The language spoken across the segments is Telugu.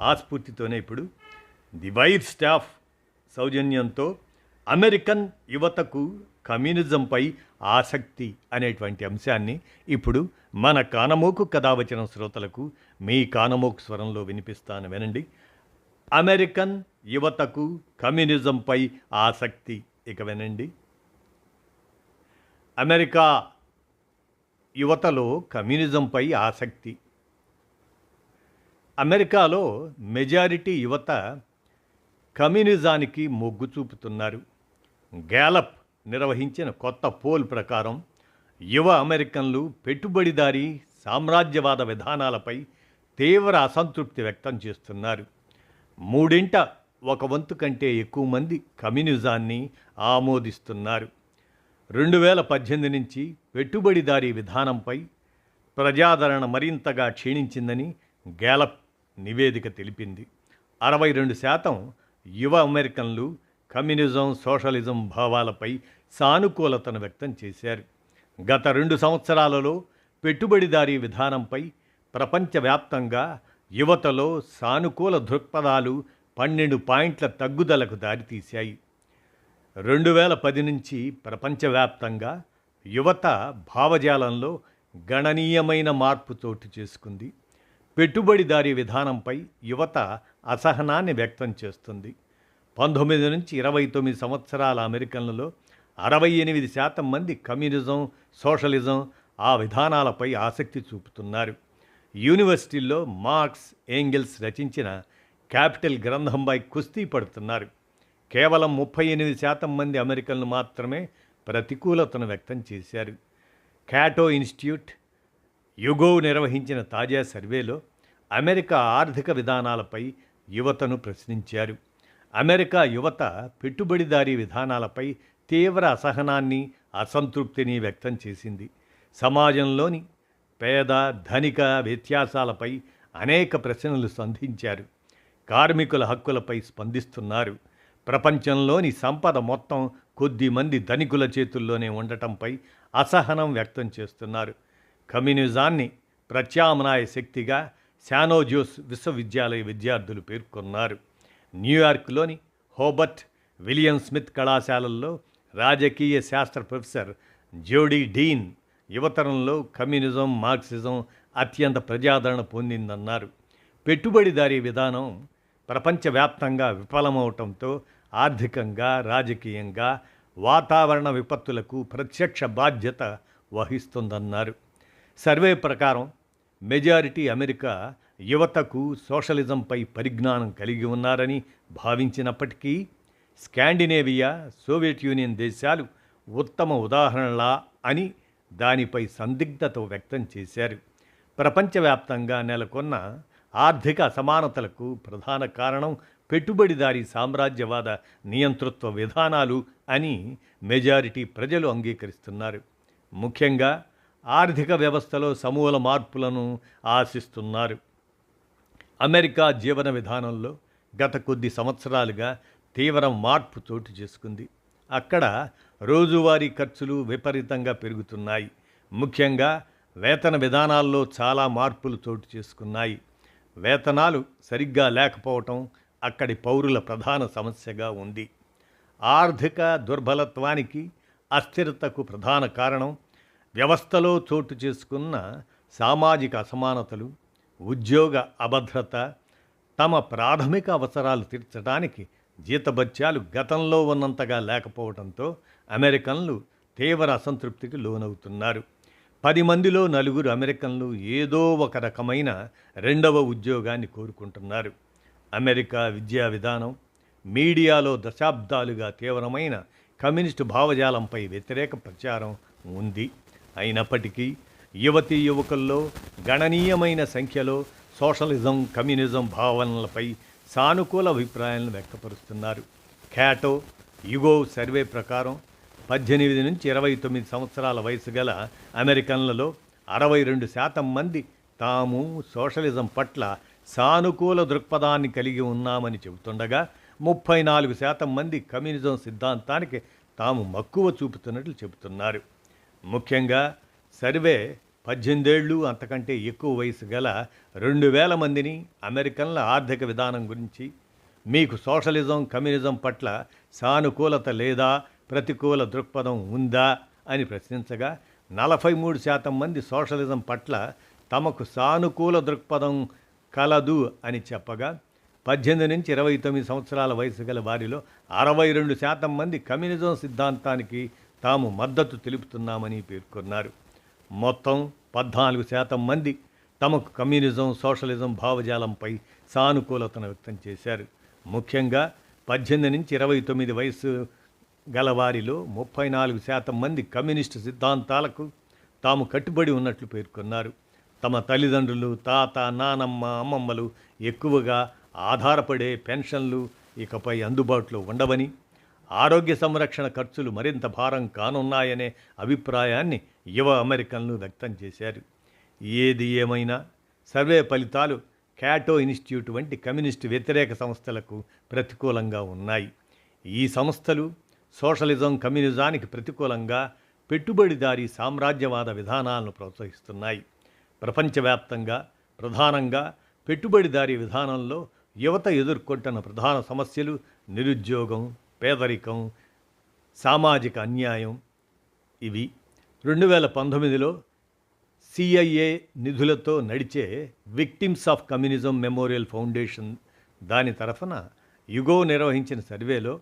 ఆస్ఫూర్తితోనే ఇప్పుడు ది వైర్ స్టాఫ్ సౌజన్యంతో అమెరికన్ యువతకు కమ్యూనిజంపై ఆసక్తి అనేటువంటి అంశాన్ని ఇప్పుడు మన కానమోకు కథావచన శ్రోతలకు మీ కానమోకు స్వరంలో వినిపిస్తాను వినండి. అమెరికన్ యువతకు కమ్యూనిజంపై ఆసక్తి ఇక వినండి. అమెరికా యువతలో కమ్యూనిజంపై ఆసక్తి అమెరికాలో మెజారిటీ యువత కమ్యూనిజానికి మొగ్గు చూపుతున్నారు. గ్యాలప్ నిర్వహించిన కొత్త పోల్ ప్రకారం యువ అమెరికన్లు పెట్టుబడిదారీ సామ్రాజ్యవాద విధానాలపై తీవ్ర అసంతృప్తి వ్యక్తం చేస్తున్నారు. మూడింట ఒక వంతు కంటే ఎక్కువ మంది కమ్యూనిజాన్ని ఆమోదిస్తున్నారు. రెండు వేల పద్దెనిమిది నుంచి పెట్టుబడిదారీ విధానంపై ప్రజాదరణ మరింతగా క్షీణించిందని గ్యాలప్ నివేదిక తెలిపింది. అరవై రెండు శాతం యువ అమెరికన్లు కమ్యూనిజం సోషలిజం భావాలపై సానుకూలతను వ్యక్తం చేశారు. గత రెండు సంవత్సరాలలో పెట్టుబడిదారీ విధానంపై ప్రపంచవ్యాప్తంగా యువతలో సానుకూల దృక్పథాలు పన్నెండు పాయింట్ల తగ్గుదలకు దారితీశాయి. రెండు వేల పది నుంచి ప్రపంచవ్యాప్తంగా యువత భావజాలంలో గణనీయమైన మార్పు చోటు చేసుకుంది. పెట్టుబడిదారీ విధానంపై యువత అసహనాన్ని వ్యక్తం చేస్తుంది. పంతొమ్మిది నుంచి ఇరవై తొమ్మిది సంవత్సరాల అమెరికన్లలో అరవై ఎనిమిది శాతం మంది కమ్యూనిజం సోషలిజం ఆ విధానాలపై ఆసక్తి చూపుతున్నారు. యూనివర్సిటీల్లో మార్క్స్ ఏంగిల్స్ రచించిన క్యాపిటల్ గ్రంథంపై కుస్తీ పడుతున్నారు. కేవలం ముప్పై ఎనిమిది శాతం మంది అమెరికన్లు మాత్రమే ప్రతికూలతను వ్యక్తం చేశారు. క్యాటో ఇన్స్టిట్యూట్ యుగో నిర్వహించిన తాజా సర్వేలో అమెరికా ఆర్థిక విధానాలపై యువతను ప్రశ్నించారు. అమెరికా యువత పెట్టుబడిదారీ విధానాలపై తీవ్ర అసహనాన్ని అసంతృప్తిని వ్యక్తం చేసింది. సమాజంలోని పేద ధనిక వ్యత్యాసాలపై అనేక ప్రశ్నలు సంధించారు. కార్మికుల హక్కులపై స్పందిస్తున్నారు. ప్రపంచంలోని సంపద మొత్తం కొద్ది మంది ధనికుల చేతుల్లోనే ఉండటంపై అసహనం వ్యక్తం చేస్తున్నారు. కమ్యూనిజాన్ని ప్రత్యామ్నాయ శక్తిగా శానోజోస్ విశ్వవిద్యాలయ విద్యార్థులు పేర్కొన్నారు. న్యూయార్క్లోని హోబర్ట్ విలియం స్మిత్ కళాశాలల్లో రాజకీయ శాస్త్ర ప్రొఫెసర్ జోడీ డీన్ యువతరంలో కమ్యూనిజం మార్క్సిజం అత్యంత ప్రజాదరణ పొందిందన్నారు. పెట్టుబడిదారీ విధానం ప్రపంచవ్యాప్తంగా విఫలమవటంతో ఆర్థికంగా రాజకీయంగా వాతావరణ విపత్తులకు ప్రత్యక్ష బాధ్యత వహిస్తుందన్నారు. సర్వే ప్రకారం మెజారిటీ అమెరికా యువతకు సోషలిజంపై పరిజ్ఞానం కలిగి ఉన్నారని భావించినప్పటికీ స్కాండినేవియా సోవియట్ యూనియన్ దేశాలు ఉత్తమ ఉదాహరణలా అని దానిపై సందిగ్ధత వ్యక్తం చేశారు. ప్రపంచవ్యాప్తంగా నెలకొన్న ఆర్థిక అసమానతలకు ప్రధాన కారణం పెట్టుబడిదారీ సామ్రాజ్యవాద నియంతృత్వ విధానాలు అని మెజారిటీ ప్రజలు అంగీకరిస్తున్నారు. ముఖ్యంగా ఆర్థిక వ్యవస్థలో సమూల మార్పులను ఆశిస్తున్నారు. అమెరికా జీవన విధానంలో గత కొద్ది సంవత్సరాలుగా తీవ్ర మార్పు చోటు చేసుకుంది. అక్కడ రోజువారీ ఖర్చులు విపరీతంగా పెరుగుతున్నాయి. ముఖ్యంగా వేతన విధానాల్లో చాలా మార్పులు చోటు చేసుకున్నాయి. వేతనాలు సరిగ్గా లేకపోవటం అక్కడి పౌరుల ప్రధాన సమస్యగా ఉంది. ఆర్థిక దుర్బలత్వానికి అస్థిరతకు ప్రధాన కారణం వ్యవస్థలో చోటు చేసుకున్న సామాజిక అసమానతలు ఉద్యోగ అభద్రత తమ ప్రాథమిక అవసరాలు తీర్చడానికి జీతభత్యాలు గతంలో ఉన్నంతగా లేకపోవడంతో అమెరికన్లు తీవ్ర అసంతృప్తికి లోనవుతున్నారు. పది మందిలో నలుగురు అమెరికన్లు ఏదో ఒక రకమైన రెండవ ఉద్యోగాన్ని కోరుకుంటున్నారు. అమెరికా విద్యా విధానం మీడియాలో దశాబ్దాలుగా తీవ్రమైన కమ్యూనిస్టు భావజాలంపై వ్యతిరేక ప్రచారం ఉంది. అయినప్పటికీ యువతీ యువకుల్లో గణనీయమైన సంఖ్యలో సోషలిజం కమ్యూనిజం భావనలపై సానుకూల అభిప్రాయాలను వ్యక్తపరుస్తున్నారు. క్యాటో యుగో సర్వే ప్రకారం పద్దెనిమిది నుంచి ఇరవై తొమ్మిది సంవత్సరాల వయసు గల అమెరికన్లలో అరవై రెండు శాతం మంది తాము సోషలిజం పట్ల సానుకూల దృక్పథాన్ని కలిగి ఉన్నామని చెబుతుండగా ముప్పై నాలుగు శాతం మంది కమ్యూనిజం సిద్ధాంతానికి తాము మక్కువ చూపుతున్నట్లు చెబుతున్నారు. ముఖ్యంగా సర్వే పద్దెనిమిదేళ్ళు అంతకంటే ఎక్కువ వయసు గల రెండు వేల మందిని అమెరికన్ల ఆర్థిక విధానం గురించి మీకు సోషలిజం కమ్యూనిజం పట్ల సానుకూలత లేదా ప్రతికూల దృక్పథం ఉందా అని ప్రశ్నించగా నలభై మూడు శాతం మంది సోషలిజం పట్ల తమకు సానుకూల దృక్పథం కలదు అని చెప్పగా పద్దెనిమిది నుంచి ఇరవై తొమ్మిది సంవత్సరాల వయసు గల వారిలో అరవై రెండు శాతం మంది కమ్యూనిజం సిద్ధాంతానికి తాము మద్దతు తెలుపుతున్నామని పేర్కొన్నారు. మొత్తం పద్నాలుగు శాతం మంది తమకు కమ్యూనిజం సోషలిజం భావజాలంపై సానుకూలతను వ్యక్తం చేశారు. ముఖ్యంగా పద్దెనిమిది నుంచి ఇరవై తొమ్మిది వయసు గలవారిలో ముప్పై నాలుగు శాతం మంది కమ్యూనిస్టు సిద్ధాంతాలకు తాము కట్టుబడి ఉన్నట్లు పేర్కొన్నారు. తమ తల్లిదండ్రులు తాత నానమ్మ అమ్మమ్మలు ఎక్కువగా ఆధారపడే పెన్షన్లు ఇకపై అందుబాటులో ఉండవని ఆరోగ్య సంరక్షణ ఖర్చులు మరింత భారం కానున్నాయనే అభిప్రాయాన్ని యువ అమెరికన్లు వ్యక్తం చేశారు. ఏది ఏమైనా సర్వే ఫలితాలు క్యాటో ఇన్స్టిట్యూట్ వంటి కమ్యూనిస్టు వ్యతిరేక సంస్థలకు ప్రతికూలంగా ఉన్నాయి. ఈ సంస్థలు సోషలిజం కమ్యూనిజానికి ప్రతికూలంగా పెట్టుబడిదారీ సామ్రాజ్యవాద విధానాలను ప్రోత్సహిస్తున్నాయి. ప్రపంచవ్యాప్తంగా ప్రధానంగా పెట్టుబడిదారీ విధానంలో యువత ఎదుర్కొంటున్న ప్రధాన సమస్యలు నిరుద్యోగం పేదరికం సామాజిక అన్యాయం ఇవి రెండు వేల పంతొమ్మిదిలో సిఐఏ నిధులతో నడిచే victims of communism memorial foundation దాని తరఫున యుగో నిర్వహించిన సర్వేలో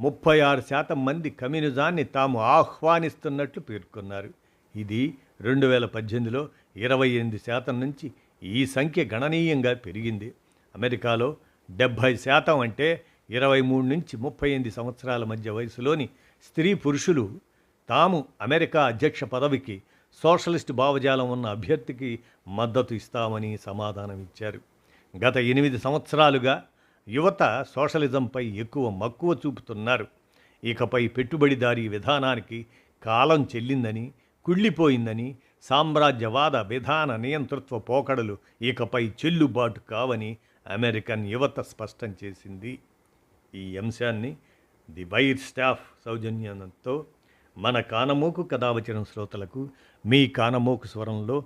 ముప్పై ఆరు శాతం మంది కమ్యూనిజాన్ని తాము ఆహ్వానిస్తున్నట్లు పేర్కొన్నారు. ఇది రెండు వేల పద్దెనిమిదిలో ఇరవై ఎనిమిది శాతం నుంచి ఈ సంఖ్య గణనీయంగా పెరిగింది. అమెరికాలో డెబ్భై శాతం అంటే ఇరవై మూడు నుంచి ముప్పై ఎనిమిది సంవత్సరాల మధ్య వయసులోని స్త్రీ పురుషులు తాము అమెరికా అధ్యక్ష పదవికి సోషలిస్ట్ భావజాలం ఉన్న అభ్యర్థికి మద్దతు ఇస్తామని సమాధానం ఇచ్చారు. గత ఎనిమిది సంవత్సరాలుగా యువత సోషలిజంపై ఎక్కువ మక్కువ చూపుతున్నారు. ఇకపై పెట్టుబడిదారీ విధానానికి కాలం చెల్లిందని కుళ్ళిపోయిందని సామ్రాజ్యవాద విధాన నియంతృత్వ పోకడలు ఇకపై చెల్లుబాటు కావని అమెరికన్ యువత స్పష్టం చేసింది. ఈ అంశాన్ని ది వైర్ స్టాఫ్ సౌజన్యంతో మన కానమోకు కథావచనం శ్రోతలకు మీ కానమోకు స్వరంలో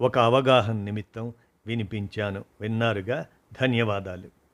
ఒక అవగాహన నిమిత్తం వినిపించాను. విన్నారుగా? ధన్యవాదాలు.